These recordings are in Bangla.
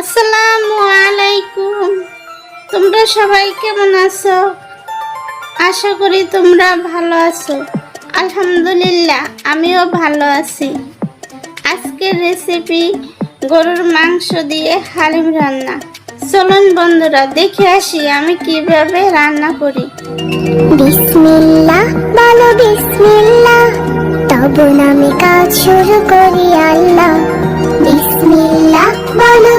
আসসালামু আলাইকুম। তোমরা সবাই কেমন আছো? আশা করি তোমরা ভালো আছো। আলহামদুলিল্লাহ, আমিও ভালো আছি। আজকের রেসিপি গরুর মাংস দিয়ে হালিম রান্না। চলুন বন্ধুরা, দেখে আসি আমি কীভাবে রান্না করি। বিসমিল্লাহ নামে কাজ শুরু করি, আল্লাহ। বিসমিল্লাহ, বলো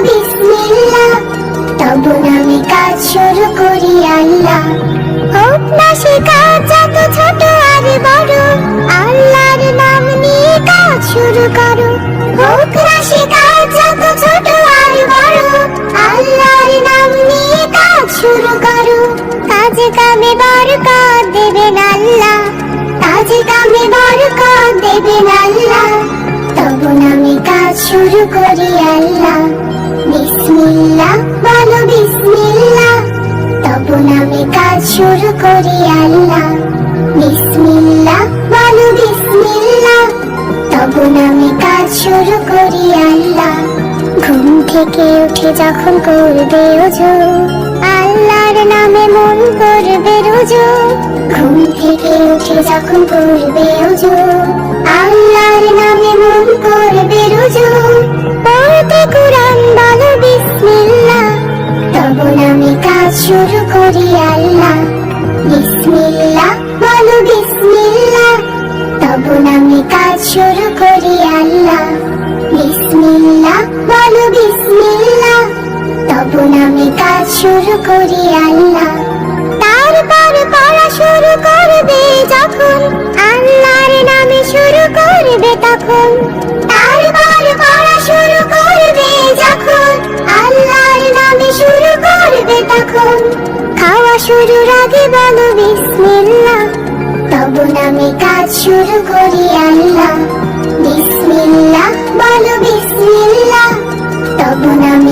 কামে বরকত দেবেন আল্লাহ কামে বরকত দেবেন আল্লাহ তখন আমি কাজ শুরু করি আল্লাহ। বিসমিল্লাহ, বলো বিসমিল্লাহ। তখন আমি কাজ শুরু করি আল্লাহ। বিসমিল্লাহ, বলো বিসমিল্লাহ। তখন আমি কাজ শুরু করি আল্লাহ। ঘুম থেকে উঠে যখন করবে ওজো আল্লাহর নামে মন করবে রোজো। ঘুম থেকে উঠে যখন করবে ওজো আল্লাহর নামে মন করবে রোজো। পড়তে কোরআন বলো বিসমিল্লাহ তখন আমি কাজ শুরু করি আল্লাহ। বিসমিল্লাহ বলো বিসমিল্লাহ তখন আমি কাজ শুরু করি আল্লাহ। কাজ শুরু করি আল্লাহ। তারপর পড়া শুরু করবে যখন। আল্লাহর নামে শুরু করবে তখন। শুরু নামে শুরুর আগে বলো আমি কাজ শুরু করি আল্লাহ। বলো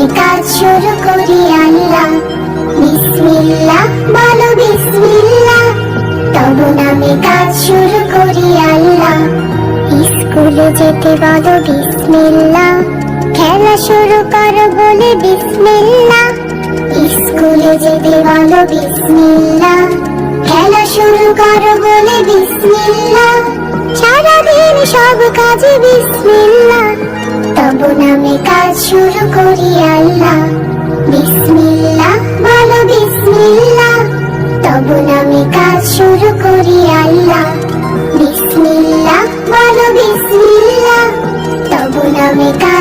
কাজ শুরু করি আল্লাহ যেতে বলো বিসমিল্লাহ খেলা শুরু করো বলে বিসমিল্লাহ স্কুলে যেতে বলো বিসমিল্লাহ খেলা শুরু করো বলে বিসমিল্লাহ সারাদিন সব কাজে বিসমিল্লাহ তখন আমি কাজ শুরু করি আল্লাহ।